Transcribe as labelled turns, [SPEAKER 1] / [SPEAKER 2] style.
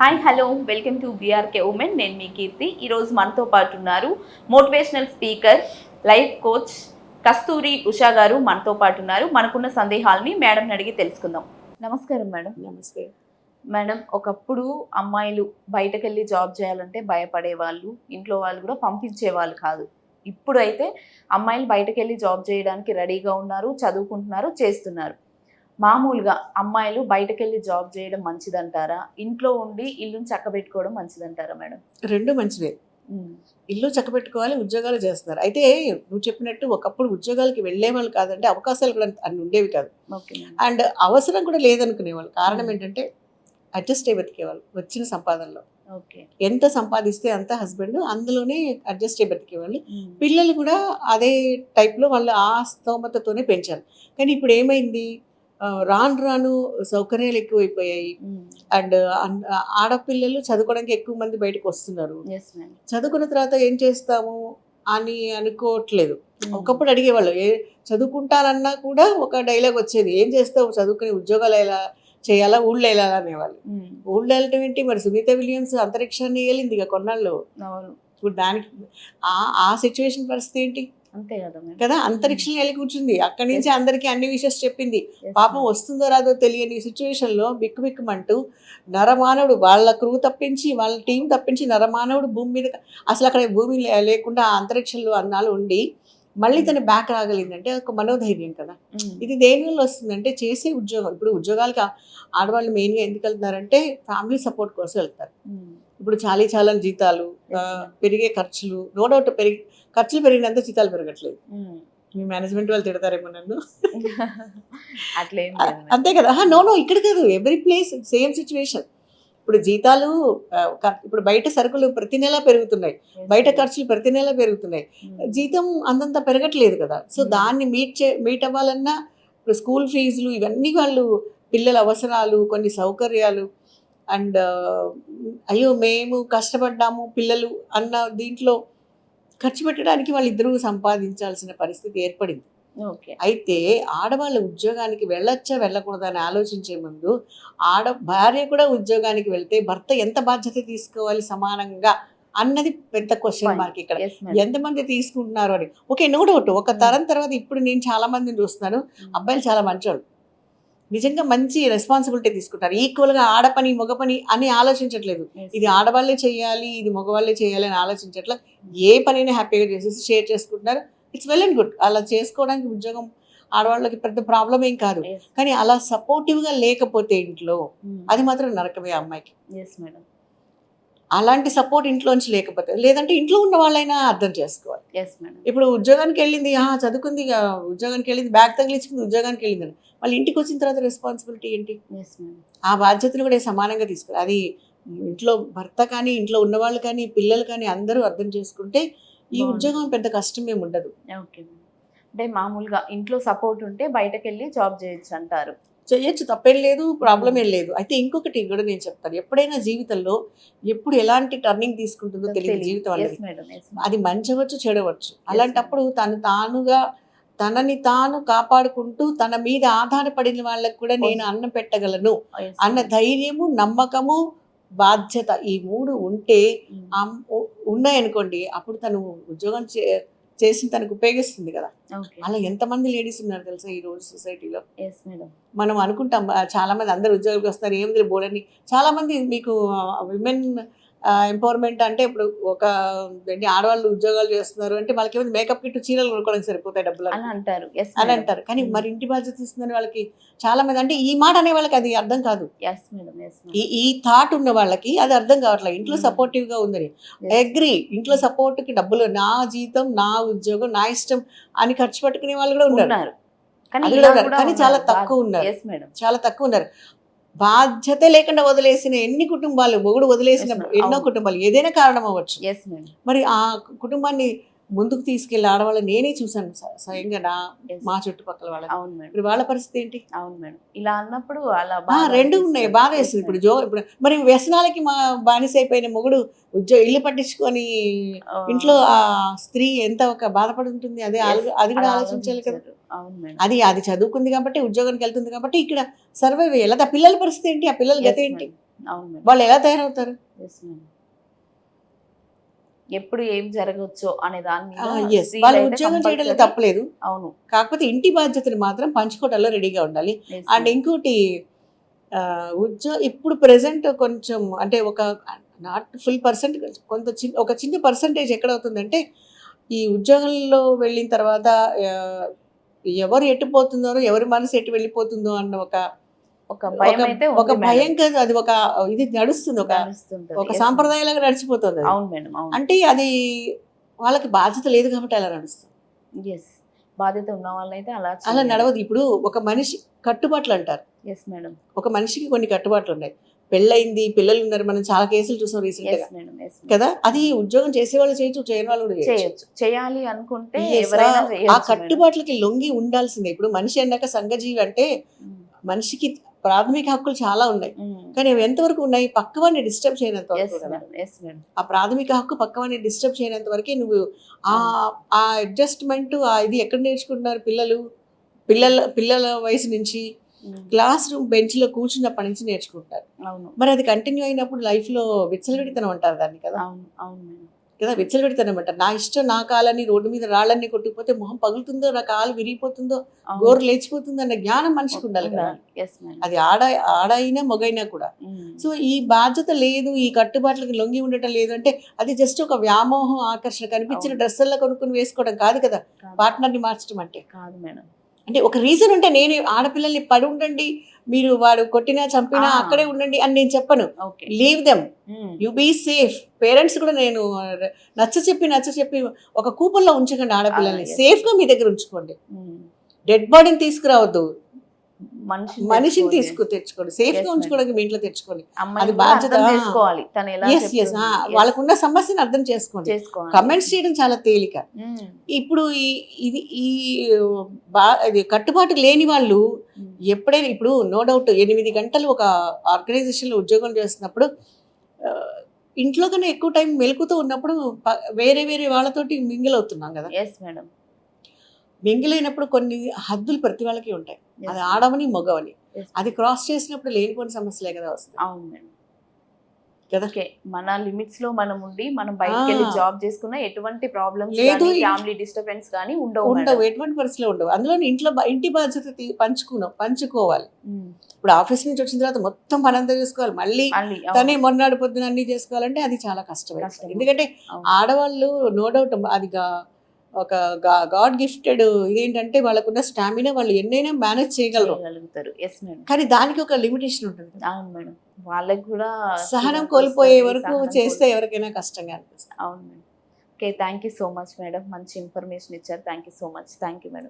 [SPEAKER 1] Hi hello. Welcome to BRK women. నేను మీ కీర్తి. ఈరోజు మనతో పాటు ఉన్నారు motivational speaker life coach Kasturi Usha గారు మనతో పాటు ఉన్నారు. మనకున్న సందేహాలని మేడం అడిగి తెలుసుకుందాం. నమస్కారం మేడం.
[SPEAKER 2] నమస్తే
[SPEAKER 1] మేడం ఒకప్పుడు అమ్మాయిలు బయటకు వెళ్ళి జాబ్ చేయాలంటే భయపడేవాళ్ళు ఇంట్లో వాళ్ళు కూడా పంపించేవాళ్ళు కాదు. ఇప్పుడు అయితే అమ్మాయిలు బయటకు వెళ్ళి జాబ్ చేయడానికి రెడీగా ఉన్నారు చదువుకుంటున్నారు చేస్తున్నారు. మామూలుగా అమ్మాయిలు బయటకు వెళ్ళి జాబ్ చేయడం మంచిదంటారా? ఇంట్లో ఉండి ఇల్లుని చక్కబెట్టుకోవడం మంచిదంటారా మేడం?
[SPEAKER 2] రెండు మంచివే ఇల్లు చక్కబెట్టుకోవాలి ఉద్యోగాలు చేస్తున్నారు. అయితే నువ్వు చెప్పినట్టు ఒకప్పుడు ఉద్యోగాలకి వెళ్ళేవాళ్ళు కాదంటే అవకాశాలు కూడా అన్ని ఉండేవి కాదు.
[SPEAKER 1] ఓకే
[SPEAKER 2] అండ్ అవసరం కూడా లేదనుకునేవాళ్ళు. కారణం ఏంటంటే అడ్జస్ట్ అయి బతికేవాళ్ళు వచ్చిన సంపాదనలో.
[SPEAKER 1] ఓకే.
[SPEAKER 2] ఎంత సంపాదిస్తే అంత హస్బెండ్ అందులోనే అడ్జస్ట్ అయి బతికేవాళ్ళు పిల్లలు కూడా అదే టైప్లో వాళ్ళు ఆ స్తోమతతోనే పెంచారు. కానీ ఇప్పుడు ఏమైంది? రాను రాను సౌకర్యాలు ఎక్కువైపోయాయి. అండ్ ఆడపిల్లలు చదువుకోవడానికి ఎక్కువ మంది బయటకు వస్తున్నారు. చదువుకున్న తర్వాత ఏం చేస్తాము అని అనుకోవట్లేదు. ఒకప్పుడు అడిగేవాళ్ళు ఏ చదువుకుంటానన్నా కూడా ఒక డైలాగ్ వచ్చేది ఏం చేస్తావు చదువుకుని ఉద్యోగాలు ఎలా చేయాలా ఊళ్ళో వెళ్ళాలా అనేవాళ్ళు. ఊళ్ళో వెళ్ళటం ఏంటి? మరి సునీత విలియమ్స్ అంతరిక్షాన్ని వెళ్ళింది ఇక కొన్నాళ్ళు. ఇప్పుడు దానికి ఆ ఆ సిచ్యువేషన్ పరిస్థితి ఏంటి?
[SPEAKER 1] అంతే కదా
[SPEAKER 2] కదా? అంతరిక్షంలో వెళ్ళి కూర్చుంది. అక్కడి నుంచి అందరికీ అన్ని విషయాలు చెప్పింది. పాపం. వస్తుందో రాదో తెలియని సిచ్యువేషన్లో బిక్కుబిక్కుమంటూ నరమానవుడు వాళ్ళ క్రూ తప్పించి వాళ్ళ టీం తప్పించి నరమానవుడు భూమి మీద అసలు అక్కడ భూమి లేకుండా అంతరిక్షంలో అన్నాళ్ళు ఉండి మళ్ళీ తను బ్యాక్ రాగలిగిందంటే ఒక మనోధైర్యం కదా.
[SPEAKER 1] Mm.
[SPEAKER 2] ఇది దేని వల్ల వస్తుందంటే చేసే ఉద్యోగం. ఇప్పుడు ఉద్యోగాలకి ఆడవాళ్ళు మెయిన్గా ఎందుకు వెళ్తున్నారంటే ఫ్యామిలీ సపోర్ట్ కోసం వెళ్తారు.
[SPEAKER 1] Mm.
[SPEAKER 2] ఇప్పుడు చాలీ చాలా జీతాలు. పెరిగే ఖర్చులు నో డౌట్ పెరిగి ఖర్చులు పెరిగినంత జీతాలు పెరగట్లేదు. మీ మేనేజ్మెంట్ వాళ్ళు తిడతారేమో నన్ను
[SPEAKER 1] అట్లేం.
[SPEAKER 2] అంతే కదా నో నో ఇక్కడ కాదు ఎవ్రీ ప్లేస్ సేమ్ సిచ్యువేషన్ ఇప్పుడు జీతాలు ఇప్పుడు బయట సరుకులు ప్రతి నెల పెరుగుతున్నాయి బయట. ఖర్చులు ప్రతి నెల పెరుగుతున్నాయి. జీతం అంతంత పెరగట్లేదు కదా సో. దాన్ని మీట్ చే మీట్ అవ్వాలన్నా ఇప్పుడు స్కూల్ ఫీజులు ఇవన్నీ వాళ్ళు పిల్లల అవసరాలు కొన్ని సౌకర్యాలు అండ్ అయ్యో మేము కష్టపడ్డాము పిల్లలు అన్న దీంట్లో ఖర్చు పెట్టడానికి వాళ్ళిద్దరూ సంపాదించాల్సిన పరిస్థితి ఏర్పడింది.
[SPEAKER 1] ఓకే.
[SPEAKER 2] అయితే ఆడవాళ్ళ ఉద్యోగానికి వెళ్ళొచ్చా వెళ్ళకూడదా అని ఆలోచించే ముందు ఆడ భార్య కూడా ఉద్యోగానికి వెళ్తే భర్త ఎంత బాధ్యత తీసుకోవాలి సమానంగా అన్నది పెద్ద క్వశ్చన్. మార్క్ ఇక్కడ. ఎంతమంది తీసుకుంటున్నారు అని. ఓకే నో డౌట్ ఒక తరం తర్వాత ఇప్పుడు నేను చాలా మందిని చూస్తున్నాను.
[SPEAKER 1] Mm.
[SPEAKER 2] అబ్బాయిలు చాలా మంచోళ్ళు. నిజంగా మంచి రెస్పాన్సిబిలిటీ తీసుకుంటారు ఈక్వల్గా ఆడ పని మగ పని అని ఆలోచించట్లేదు. ఇది ఆడవాళ్ళే చేయాలి ఇది మగవాళ్ళే చేయాలి అని ఆలోచించట్లా ఏ పనైనా హ్యాపీగా చేసేసి షేర్ చేసుకుంటున్నారు ఇట్స్ వెల్ అండ్ గుడ్ అలా చేసుకోవడానికి ఉద్యోగం ఆడవాళ్ళకి పెద్ద ప్రాబ్లం ఏం కాదు. కానీ అలా సపోర్టివ్గా లేకపోతే ఇంట్లో
[SPEAKER 1] Mm.
[SPEAKER 2] అది మాత్రం నరకమే అమ్మాయికి. అలాంటి సపోర్ట్ ఇంట్లోంచి లేకపోతే లేదంటే ఇంట్లో ఉన్న వాళ్ళైనా అర్థం చేసుకోవాలి. ఇప్పుడు ఉద్యోగానికి వెళ్ళింది ఆ, చదువుకుంది ఉద్యోగానికి వెళ్ళింది బ్యాగ్ తగిలించుకుంది ఉద్యోగానికి వెళ్ళింది మళ్ళీ ఇంటికి వచ్చిన తర్వాత రెస్పాన్సిబిలిటీ ఏంటి. ఆ బాధ్యతను కూడా సమానంగా తీసుకోవాలి అది ఇంట్లో భర్త కానీ ఇంట్లో ఉన్నవాళ్ళు కానీ పిల్లలు కానీ అందరూ అర్థం చేసుకుంటే ఈ. ఉద్యోగం పెద్ద కష్టం ఏమి ఉండదు
[SPEAKER 1] ఓకే. అంటే మామూలుగా ఇంట్లో సపోర్ట్ ఉంటే బయటకు వెళ్ళి జాబ్ చేయొచ్చు అంటారు
[SPEAKER 2] చేయొచ్చు తప్పేం లేదు ప్రాబ్లం ఏం లేదు. అయితే ఇంకొకటి కూడా నేను చెప్తాను. ఎప్పుడైనా జీవితంలో ఎప్పుడు ఎలాంటి టర్నింగ్ తీసుకుంటుందో తెలియదు జీవితం అనేది. అది మంచవచ్చు చెడవచ్చు. అలాంటప్పుడు తను తానుగా తనని తాను కాపాడుకుంటూ తన మీద ఆధారపడిన వాళ్ళకి కూడా నేను అన్నం పెట్టగలను అన్న. ధైర్యము నమ్మకము బాధ్యత ఈ మూడు ఉంటే
[SPEAKER 1] Mm.
[SPEAKER 2] ఉ- ఉన్నాయనుకోండి అప్పుడు తను ఉద్యోగం చే- చేసి తనకు ఉపయోగిస్తుంది కదా. అలా ఎంతమంది లేడీస్ ఉన్నారు తెలుసా ఈ రోజు సొసైటీలో. మనం అనుకుంటాం చాలా మంది అందరు ఉద్యోగాలకు వస్తారు ఏమిది బోర్డని చాలా మంది మీకు విమెన్ ఎంపవర్మెంట్ అంటే ఇప్పుడు ఒక ఆడవాళ్ళు ఉద్యోగాలు చేస్తున్నారు అంటే వాళ్ళకి ఏమైనా మేకప్ కిట్ చీరలు కొనుక్కోవడానికి సరిపోతాయి డబ్బులు
[SPEAKER 1] అని అంటారు.
[SPEAKER 2] అని అంటారు. కానీ మరి ఇంటి బాధ్యత ఇస్తుందని వాళ్ళకి చాలా మంది అంటే ఈ మాట అనే వాళ్ళకి అది అర్థం కాదు. ఈ ఈ థాట్ ఉన్న వాళ్ళకి అది అర్థం కావట్లేదు. ఇంట్లో. సపోర్టివ్గా ఉందని. అగ్రి ఇంట్లో సపోర్ట్కి డబ్బులు నా జీతం నా ఉద్యోగం నా ఇష్టం అని ఖర్చు పెట్టుకునే వాళ్ళు కూడా ఉన్నారు.
[SPEAKER 1] కానీ
[SPEAKER 2] చాలా తక్కువ ఉన్నారు. చాలా తక్కువ ఉన్నారు. బాధ్యత లేకుండా వదిలేసిన ఎన్ని కుటుంబాలు మొగుడు వదిలేసిన. ఎన్నో. కుటుంబాలు ఏదైనా కారణం అవ్వచ్చు. మరి ఆ కుటుంబాన్ని ముందుకు తీసుకెళ్ళి ఆడవాళ్ళని నేనే చూశాను స్వ- స్వయంగా నా. మా చుట్టుపక్కల వాళ్ళని.
[SPEAKER 1] అవును మేడం
[SPEAKER 2] ఇప్పుడు వాళ్ళ పరిస్థితి ఏంటి?
[SPEAKER 1] అవును మేడం ఇలా అన్నప్పుడు అలా
[SPEAKER 2] రెండు. ఉన్నాయి. బాధ
[SPEAKER 1] Yes,
[SPEAKER 2] వేస్తుంది ఇప్పుడు. జో ఇప్పుడు మరి వ్యసనాలకి మా బానిస అయిపోయిన మొగుడు ఉద్యోగ ఇల్లు పట్టించుకొని ఇంట్లో ఆ స్త్రీ ఎంత ఒక బాధపడి ఉంటుంది అదే అది కూడా ఆలోచించాలి కదా. అది అది చదువుకుంది కాబట్టి ఉద్యోగానికి వెళ్తుంది కాబట్టి ఇక్కడ సర్వైవ్ అయ్యాలి ఆ పిల్లల పరిస్థితి ఏంటి? ఆ పిల్లల గతి ఏంటి? వాళ్ళు ఎలా తయారవుతారు?
[SPEAKER 1] ఎప్పుడు ఏం జరగవచ్చో అనే దాని మీద
[SPEAKER 2] ఎస్
[SPEAKER 1] స్త్రీలు
[SPEAKER 2] వాళ్ళు ఉద్యోగం చేయడంలో
[SPEAKER 1] compulsory-
[SPEAKER 2] తప్పలేదు.
[SPEAKER 1] అవును.
[SPEAKER 2] కాకపోతే ఇంటి బాధ్యతను మాత్రం పంచుకోవడంలో రెడీగా ఉండాలి. అండ్. ఇంకోటి ఉద్యోగ ఇప్పుడు ప్రెసెంట్ కొంచెం అంటే ఒక నాట్ ఫుల్ పర్సెంట్ కొంత చిన్న ఒక చిన్న పర్సంటేజ్ ఎక్కడ అవుతుందంటే ఈ ఉద్యోగంలో వెళ్ళిన తర్వాత ఎవరు ఎట్టుపోతుందో ఎవరి మనసు ఎటు వెళ్ళిపోతుందో అన్న ఒక
[SPEAKER 1] ఒక భయం
[SPEAKER 2] ఒక-
[SPEAKER 1] అయితే
[SPEAKER 2] ఒక భయం కాదు అది ఒక ఇది నడుస్తుంది ఒక ఒక సాంప్రదాయంలాగా నడిచిపోతుంది.
[SPEAKER 1] అవును మేడం
[SPEAKER 2] అంటే అది వాళ్ళకి బాధ్యత లేదు కాబట్టి అలా నడుస్తుంది.
[SPEAKER 1] ఎస్ బాధ్యత ఉన్న వాళ్ళైతే అలా
[SPEAKER 2] అలా నడవదు. ఇప్పుడు ఒక మనిషి కట్టుబాట్లు అంటారు.
[SPEAKER 1] Yes madam.
[SPEAKER 2] ఒక మనిషికి కొన్ని కట్టుబాట్లు ఉన్నాయి పెళ్ళయింది పిల్లలు ఉన్నారు మనం చాలా కేసులు చూసాం రీసెంట్ కదా? అది ఉద్యోగం చేసే వాళ్ళు చేయొచ్చు చేయని వాళ్ళు చేయొచ్చు.
[SPEAKER 1] చేయాలి అనుకుంటే
[SPEAKER 2] ఆ-. కట్టుబాట్లకి లొంగి ఉండాల్సిందే. ఇప్పుడు మనిషి అన్నాక సంఘజీవి అంటే
[SPEAKER 1] ఉమ్,
[SPEAKER 2] మనిషికి ప్రాథమిక హక్కులు చాలా ఉన్నాయి.
[SPEAKER 1] ఉమ్.
[SPEAKER 2] కానీ అవి ఎంతవరకు ఉన్నాయి? పక్కవాడిని డిస్టర్బ్ చేయనంత వరకు ఆ ప్రాథమిక హక్కు పక్కవాడిని డిస్టర్బ్ చేయనంత వరకే నువ్వు ఆ ఆ అడ్జస్ట్మెంట్ ఆ ఇది ఎక్కడ నేర్చుకుంటున్నారు పిల్లలు? పిల్లల పిల్లల వయసు నుంచి క్లాస్ రూమ్ బెంచ్లో కూర్చున్నప్పటి నుంచి నేర్చుకుంటారు.
[SPEAKER 1] అవును.
[SPEAKER 2] మరి అది కంటిన్యూ అయినప్పుడు లైఫ్లో విచ్చలవిడితనం అంటారు దాన్ని కదా?
[SPEAKER 1] అవును
[SPEAKER 2] కదా విచ్చలవిడితనం అంటారు. నా ఇష్టం నా కాలని రోడ్డు మీద రాళ్ళన్ని కొట్టుకుపోతే మొహం పగులుతుందో నా కాలు విరిగిపోతుందో. గోరు లేచిపోతుందో అన్న జ్ఞానం మనిషికి ఉండాలి కదా. అది ఆడ ఆడైనా మొగైనా కూడా.
[SPEAKER 1] ఉమ్,
[SPEAKER 2] సో ఈ బాధ్యత లేదు ఈ కట్టుబాట్లకి లొంగి ఉండటం లేదు అంటే అది జస్ట్ ఒక వ్యామోహం ఆకర్షణ కనిపించిన. డ్రెస్సుల్లో కొనుక్కుని వేసుకోవడం కాదు కదా.
[SPEAKER 1] కాదు.
[SPEAKER 2] పార్ట్నర్ని మార్చడం అంటే.
[SPEAKER 1] కాదు మేడం.
[SPEAKER 2] అంటే ఒక రీజన్ ఉంటే నేను ఆడపిల్లల్ని పడి ఉండండి మీరు వాడు కొట్టినా చంపినా. అక్కడే ఉండండి అని నేను చెప్పను. Leave them you be safe parents కూడా నేను నచ్చ చెప్పి నచ్చ చెప్పి ఒక కూపంలో ఉంచకండి ఆడపిల్లల్ని.
[SPEAKER 1] Ah, yes.
[SPEAKER 2] సేఫ్గా మీ దగ్గర ఉంచుకోండి. డెడ్ బాడీని తీసుకురావద్దు.
[SPEAKER 1] మనిషిని.
[SPEAKER 2] తీసుకు తెచ్చుకోండి.
[SPEAKER 1] సేఫ్గా
[SPEAKER 2] ఉంచుకోవడానికి మీ ఇంట్లో తెచ్చుకోండి. అది బాధ్యత.
[SPEAKER 1] చేసుకోవాలి. తను ఎలా. Yes,
[SPEAKER 2] వాళ్ళకున్న సమస్యను అర్థం చేసుకోండి. కమెంట్స్ చేయడం చాలా తేలిక. ఇప్పుడు ఈ ఇది ఈ బా ఇది కట్టుబాటు లేని వాళ్ళు. ఎప్పుడైనా ఇప్పుడు నో డౌట్ ఎనిమిది గంటలు ఒక ఆర్గనైజేషన్లో ఉద్యోగం చేస్తున్నప్పుడు ఇంట్లో కన్నా ఎక్కువ టైం మెలుకుతూ ఉన్నప్పుడు వేరే వేరే వాళ్ళతోటి మింగిల్ అవుతున్నాం కదా.
[SPEAKER 1] ఎస్ మేడం
[SPEAKER 2] మింగిల్ అయినప్పుడు కొన్ని హద్దులు ప్రతి వాళ్ళకి ఉంటాయి. అది. ఆడవని మగవని. అది క్రాస్ చేసినప్పుడు లేనిపోని సమస్యలే కదా వస్తాయి.
[SPEAKER 1] అవును మేడం
[SPEAKER 2] కదా?
[SPEAKER 1] ఓకే. మన లిమిట్స్లో మనం ఉండి మనం బయటకు వెళ్ళి. జాబ్ చేసుకున్న ఎటువంటి ప్రాబ్లమ్స్
[SPEAKER 2] లేదు,
[SPEAKER 1] ఫ్యామిలీ డిస్టర్బెన్స్ కానీ ఉండవు
[SPEAKER 2] ఉండవు. ఎటువంటి పరిస్థితిలో ఉండవు. అందులో ఇంట్లో ఇంటి బాధ్యత పంచుకున్నాం పంచుకోవాలి. ఇప్పుడు ఆఫీస్ నుంచి వచ్చిన తర్వాత మొత్తం పనంతా చూసుకోవాలి. మళ్ళీ. తనే మొన్నటి పొద్దున అన్ని చేసుకోవాలంటే అది చాలా కష్టమే
[SPEAKER 1] కష్టం.
[SPEAKER 2] ఎందుకంటే. ఆడవాళ్ళు నో డౌట్ అది ఒక గాడ్ గిఫ్టెడ్ ఇదేంటంటే వాళ్ళకున్న స్టామినా వాళ్ళు ఎన్నైనా మేనేజ్ చేయగలరు.
[SPEAKER 1] చేయగలుగుతారు. ఎస్ మేడం
[SPEAKER 2] కానీ దానికి ఒక లిమిటేషన్ ఉంటుంది.
[SPEAKER 1] అవును మేడం వాళ్ళకి కూడా
[SPEAKER 2] సహనం కోల్పోయే వరకు చేస్తే ఎవరికైనా కష్టంగా అనిపిస్తుంది.
[SPEAKER 1] అవును madam okay thank you so much madam మంచి ఇన్ఫర్మేషన్ ఇచ్చారు. Thank you so much thank you madam